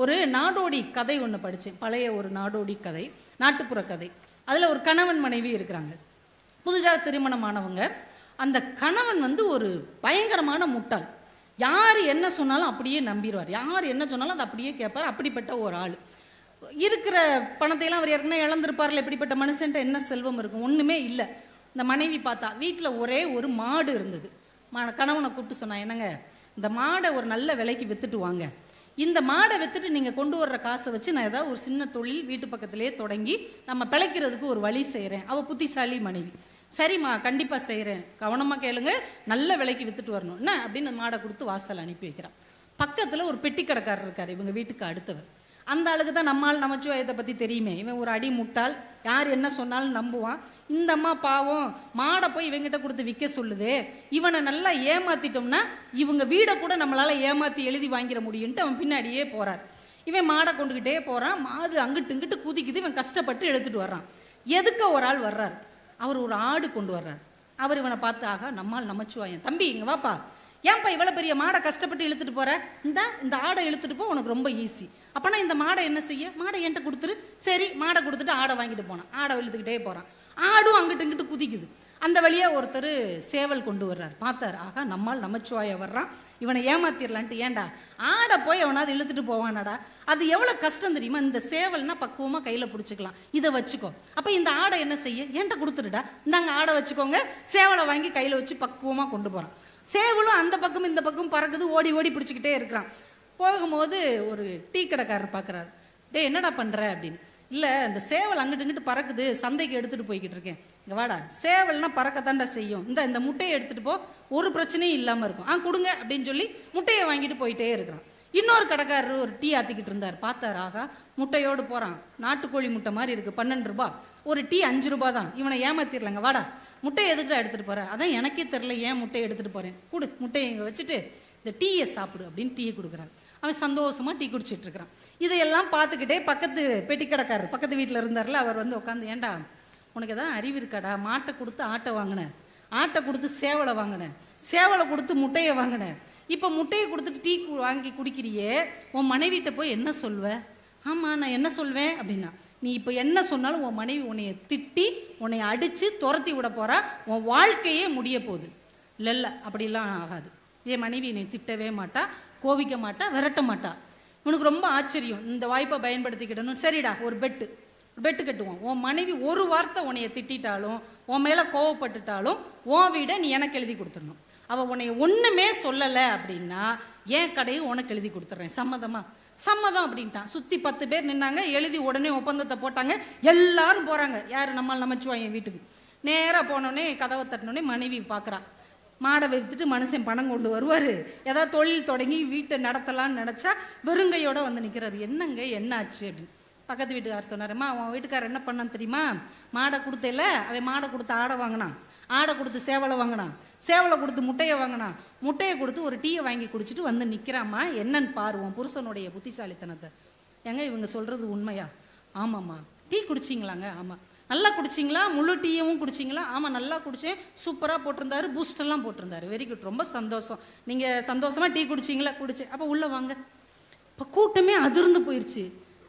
ஒரு நாடோடி கதை ஒன்று படித்தேன் பழைய ஒரு நாடோடி கதை நாட்டுப்புற கதை. அதில் ஒரு கணவன் மனைவி இருக்கிறாங்க. புதிதாக திருமணமானவங்க. அந்த கணவன் வந்து ஒரு பயங்கரமான முட்டாள். யார் என்ன சொன்னாலும் அப்படியே நம்பிடுவார் யார் என்ன சொன்னாலும் அதை அப்படியே கேட்பார். அப்படிப்பட்ட ஒரு ஆள். இருக்கிற பணத்தையெல்லாம் அவர் ஏற்கனவே இழந்திருப்பார்ல. இப்படிப்பட்ட மனுஷன்ட்ட என்ன செல்வம் இருக்கும்? ஒன்றுமே இல்லை. இந்த மனைவி பார்த்தா வீட்டில் ஒரே ஒரு மாடு இருந்தது. மா- கணவனை கூப்பிட்டு சொன்னான் என்னங்க இந்த மாடை ஒரு நல்ல விலைக்கு வித்துட்டு வாங்க. இந்த மாடை வித்துட்டு நீங்கள் கொண்டு வர்ற காசை வச்சு நான் ஏதாவது ஒரு சின்ன தொழில் வீட்டு பக்கத்திலேயே தொடங்கி நம்ம பிழைக்கிறதுக்கு ஒரு வழி செய்கிறேன் அவள் புத்திசாலி மனைவி. சரிம்மா கண்டிப்பாக செய்கிறேன் கவனமாக கேளுங்க. நல்ல விலைக்கு வித்துட்டு வரணும். என்ன? அப்படின்னு மாடை கொடுத்து வாசல் அனுப்பி வைக்கிறான். பக்கத்தில் ஒரு பெட்டி கடைக்காரர் இருக்கார் இவங்க வீட்டுக்கு அடுத்தவர். அந்த ஆளுக்கு தான் நம்மால் நமச்சிவாயத்தை பற்றி தெரியுமே. இவன் ஒரு அடி முட்டாள். யார் என்ன சொன்னாலும் நம்புவான். இந்த அம்மா பாவம் மாடை போய் இவங்கிட்ட கொடுத்து விற்க சொல்லுதே. இவனை நல்லா ஏமாத்திட்டோம்னா இவங்க வீடை கூட நம்மளால் ஏமாத்தி எழுதி வாங்கிட முடியும்ட்டு அவன் பின்னாடியே போறார். இவன் மாடை கொண்டுகிட்டே போறான் மாடு அங்கிட்டு இங்கிட்டு குதிக்குது இவன் கஷ்டப்பட்டு எடுத்துட்டு வர்றான். எதுக்க ஒரு ஆள் வர்றார். அவர் ஒரு ஆடு கொண்டு வர்றார். அவர் இவனை பார்த்து ஆகா நம்மால் நமச்சுவாயன் தம்பி இங்க வாப்பா. ஏன்பா இவ்வளோ பெரிய மாடை கஷ்டப்பட்டு இழுத்துட்டு போற? இந்த இந்த ஆடை இழுத்துட்டு போ உனக்கு ரொம்ப ஈஸி அப்போனா இந்த மாடை என்ன செய்ய? மாடை என்கிட்ட கொடுத்துரு. சரி மாடை கொடுத்துட்டு ஆடை வாங்கிட்டு போனான். ஆடை இழுத்துக்கிட்டே போகிறான் ஆடும் அங்கிட்டு இங்கிட்டு குதிக்குது. அந்த வழியா ஒருத்தர் சேவல் கொண்டு வர்றார். பார்த்தார் ஆகா நம்மால் நமச்சிவாய வர்றான். இவனை ஏமாத்திரலான்ட்டு. ஏன்டா ஆடை போய் அவனாவது இழுத்துட்டு போவானடா? அது எவ்வளோ கஷ்டம் தெரியுமா? இந்த சேவல்னா பக்குவமாக கையில் பிடிச்சிக்கலாம். இதை வச்சுக்கோ. அப்போ இந்த ஆடை என்ன செய்ய ஏன்ட்ட கொடுத்துருடா இந்தாங்க ஆடை வச்சுக்கோங்க. சேவலை வாங்கி கையில் வச்சு பக்குவமாக கொண்டு போகிறான் சேவலும் அந்த பக்கம் இந்த பக்கம் பறக்குது. ஓடி ஓடி பிடிச்சிக்கிட்டே இருக்கிறான். போகும்போது ஒரு டீ கடைக்காரர் பார்க்குறாரு. டேய் என்னடா பண்ணுற அப்படின்னு. இல்லை இந்த சேவல் அங்கிட்டு இங்கிட்டு பறக்குது சந்தைக்கு எடுத்துகிட்டு போய்கிட்டு இருக்கேன். இங்கே வாடா. சேவல்னா பறக்கத்தாண்டா செய்யும். இந்த இந்த முட்டையை எடுத்துகிட்டு போ. ஒரு பிரச்சனையும் இல்லாமல் இருக்கும். ஆ கொடுங்க அப்படின்னு சொல்லி முட்டையை வாங்கிட்டு போயிட்டே இருக்கிறான். இன்னொரு கடைக்காரர் ஒரு டீ ஆற்றிக்கிட்டு இருந்தார். பார்த்தார் ஆகா முட்டையோடு போகிறான் நாட்டுக்கோழி முட்டை மாதிரி இருக்குது பன்னெண்டு ரூபா. ஒரு டீ அஞ்சு ரூபா தான். இவனை ஏமாத்திடலங்க வாடா. முட்டையை எதுக்குடா எடுத்துகிட்டு போற? அதான் எனக்கே தெரில ஏன் முட்டையை எடுத்துகிட்டு போகிறேன் கொடு முட்டையை இங்கே வச்சுட்டு இந்த டீயை சாப்பிடு அப்படின்னு டீயை கொடுக்குறாரு. அவன் சந்தோஷமாக டீ குடிச்சிட்ருக்கிறான். இதையெல்லாம் பார்த்துக்கிட்டே பக்கத்து பெட்டி கடைக்காரர் பக்கத்து வீட்டில் இருந்தார்ல அவர் வந்து உட்காந்து ஏன்டா உனக்கு எதாவது அறிவு இருக்காடா? மாட்டை கொடுத்து ஆட்டை வாங்கினேன் ஆட்டை கொடுத்து சேவலை வாங்கினேன் சேவலை கொடுத்து முட்டையை வாங்கினேன் இப்போ முட்டையை கொடுத்துட்டு டீ கு- வாங்கி குடிக்கிறியே உன் மனைவிட்ட போய் என்ன சொல்வ? ஆமாம் நான் என்ன சொல்வேன்? அப்படின்னா நீ இப்போ என்ன சொன்னாலும் உன் மனைவி உன்னைய திட்டி உன்னை அடித்து துரத்தி விட போகிறா உன் வாழ்க்கையே முடிய போகுது. இல்லை இல்லை அப்படிலாம் ஆகாது. என் மனைவி என்னை திட்டவே மாட்டா. கோவிக்க மாட்டா விரட்ட மாட்டா. உனக்கு ரொம்ப ஆச்சரியம் இந்த வாய்ப்பை பயன்படுத்திக்கிடணும். சரிடா ஒரு பெட்டு. பெட்டு கட்டுவோம். உன் மனைவி ஒரு வார்த்தை உன்னைய திட்டிட்டாலும் உன் மேலே கோவப்பட்டுட்டாலும் உன் வீடை நீ எனக்கு எழுதி கொடுத்துடணும். அவள் உன்னைய ஒன்றுமே சொல்லலை அப்படின்னா என் கடையை உனக்கு எழுதி கொடுத்துட்றேன். சம்மதமா? சம்மதம் அப்படின்ட்டான். சுற்றி பத்து பேர் நின்னாங்க எழுதி உடனே ஒப்பந்தத்தை போட்டாங்க. எல்லாரும் போகிறாங்க யார் நம்மால் நமச்சுவாங்க என் வீட்டுக்கு. நேராக போனோடனே கதவை தட்டினோடனே மனைவி பார்க்குறா மாடை விற்றுட்டு மனுஷன் பணம் கொண்டு வருவார். ஏதாவது தொழில் தொடங்கி வீட்டை நடத்தலாம்னு நினச்சா வெறுங்கையோடு வந்து நிற்கிறாரு என்னங்க என்னாச்சு அப்படின்னு. பக்கத்து வீட்டுக்காரர் சொன்னார்ம்மா அவன் வீட்டுக்காரர் என்ன பண்ணான் தெரியுமா? மாடை கொடுத்தல அவன் மாடை கொடுத்து ஆடை வாங்கினான். ஆடை கொடுத்து சேவலை வாங்கினான். சேவலை கொடுத்து முட்டையை வாங்கினான். முட்டையை கொடுத்து ஒரு டீயை வாங்கி குடிச்சிட்டு வந்து நிற்கிறாம்மா என்னன்னு பாருவோம் புருஷனுடைய புத்திசாலித்தனத்தை. ஏங்க இவங்க சொல்கிறது உண்மையா? ஆமாம்மா. டீ குடிச்சிங்களாங்க? ஆமாம் நல்லா குடிச்சிங்களா? முழு டீயவும் குடிச்சிங்களா? ஆமாம் நல்லா குடித்தேன் சூப்பராக போட்டிருந்தாரு. பூஸ்டெல்லாம் போட்டிருந்தாரு. வெரி குட் ரொம்ப சந்தோஷம். நீங்கள் சந்தோஷமாக டீ குடிச்சிங்களா? குடிச்சேன். அப்போ உள்ளே வாங்க. இப்போ கூட்டமே அதிர்ந்து போயிடுச்சு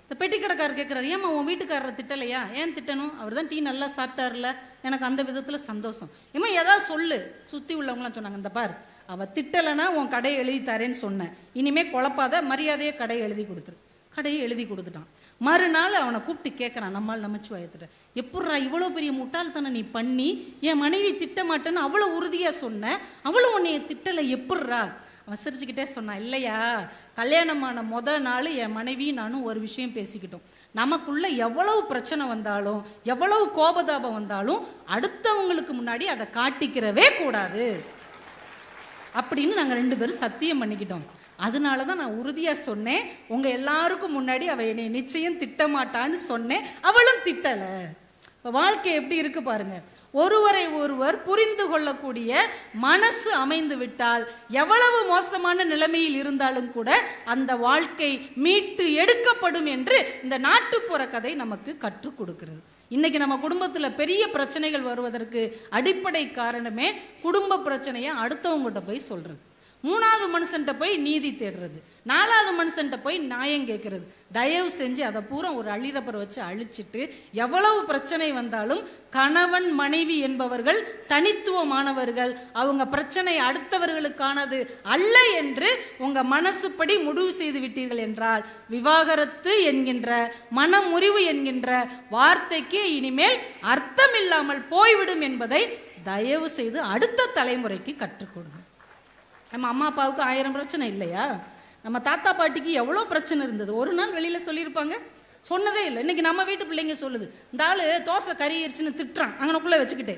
இந்த பெட்டி கடைக்காரர் கேட்குறாரு ஏம்மா உன் வீட்டுக்காரரை திட்டலையா? ஏன் திட்டணும்? அவர் தான் டீ நல்லா சாப்பிட்டார்ல. எனக்கு அந்த விதத்தில் சந்தோஷம். ஏம்மா எதாவது சொல்லு. சுற்றி உள்ளவங்களாம் சொன்னாங்க இந்த பார் அவள் திட்டலைன்னா உன் கடையை எழுதி தரேன்னு சொன்னேன். இனிமேல் குழப்பாத மரியாதையை கடையை எழுதி கொடுத்துரு. கடையை எழுதி கொடுத்துட்டான். மறுநாள் அவனை கூப்பிட்டு கேட்குறான் நம்மால் நமச்சிவாயத்திட்ட எப்பட்றா இவ்வளோ பெரிய முட்டாள்தனம் நீ பண்ணி என் மனைவி திட்ட மாட்டேன்னு அவ்வளோ உறுதியாக சொன்ன அவ்வளோ உன்னைய திட்டலை எப்பட்றா? அவன் சிரிச்சுக்கிட்டே சொன்னான் இல்லையா கல்யாணமான மொதல் நாள் என் மனைவி நானும் ஒரு விஷயம் பேசிக்கிட்டோம். நமக்குள்ளே எவ்வளவு பிரச்சனை வந்தாலும் எவ்வளவு கோபதாபம் வந்தாலும் அடுத்தவங்களுக்கு முன்னாடி அதை காட்டிக்கிறவே கூடாது. அப்படின்னு நாங்கள் ரெண்டு பேரும் சத்தியம் பண்ணிக்கிட்டோம். அதனால தான் நான் உறுதியாக சொன்னேன். உங்கள் எல்லாருக்கும் முன்னாடி அவள் என்னை நிச்சயம் திட்டமாட்டான்னு சொன்னேன். அவளும் திட்டலை. இப்போ வாழ்க்கை எப்படி இருக்கு பாருங்க. ஒருவரை ஒருவர் புரிந்து கொள்ளக்கூடிய மனசு அமைந்து விட்டால் எவ்வளவு மோசமான நிலைமையில் இருந்தாலும் கூட அந்த வாழ்க்கை மீட்டு எடுக்கப்படும் என்று இந்த நாட்டுப்புற கதை நமக்கு கற்றுக் கொடுக்கிறது. இன்னைக்கு நம்ம குடும்பத்தில் பெரிய பிரச்சனைகள் வருவதற்கு அடிப்படை காரணமே குடும்ப பிரச்சனையை அடுத்தவங்ககிட்ட போய் சொல்றது. மூணாவது மனுஷன்ட்ட போய் நீதி தேடுறது. நாலாவது மனுஷன்ட்ட போய் நியாயம் கேட்கறது தயவு செஞ்சு அதை பூரா ஒரு அழிரப்பர் வச்சு அழிச்சிட்டு எவ்வளவு பிரச்சனை வந்தாலும் கணவன் மனைவி என்பவர்கள் தனித்துவமானவர்கள். அவங்க பிரச்சனை அடுத்தவர்களுக்கானது அல்ல என்று உங்க மனசுப்படி முடிவு செய்து விட்டீர்கள் என்றால் விவாகரத்து என்கின்ற மனமுறிவு என்கின்ற வார்த்தைக்கு இனிமேல் அர்த்தம் இல்லாமல் போய்விடும் என்பதை தயவு செய்து அடுத்த தலைமுறைக்கு கற்றுக்கொடுங்க நம்ம அம்மா அப்பாவுக்கு ஆயிரம் பிரச்சனை இல்லையா? நம்ம தாத்தா பாட்டிக்கு எவ்வளோ பிரச்சனை இருந்தது? ஒரு நாள் வெளியில் சொல்லியிருப்பாங்க. சொன்னதே இல்லை. இன்னைக்கு நம்ம வீட்டு பிள்ளைங்க சொல்லுது. இந்த ஆள் தோசை கறியிருச்சுன்னு திட்டுறான். அங்கனக்குள்ளே வச்சுக்கிட்டே.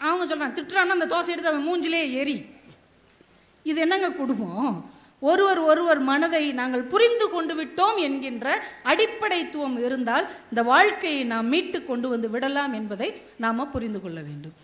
அவங்க சொல்கிறான் திட்டுறான்னா அந்த தோசை எடுத்து அவன் மூஞ்சிலே எரி இது என்னங்க குடும்பம்? ஒருவர் ஒருவர் மனதை நாங்கள் புரிந்து கொண்டு விட்டோம் என்கின்ற அடிப்படைத்துவம் இருந்தால் இந்த வாழ்க்கையை நாம் மீட்டு கொண்டு வந்து விடலாம் என்பதை நாம் புரிந்து கொள்ள வேண்டும்.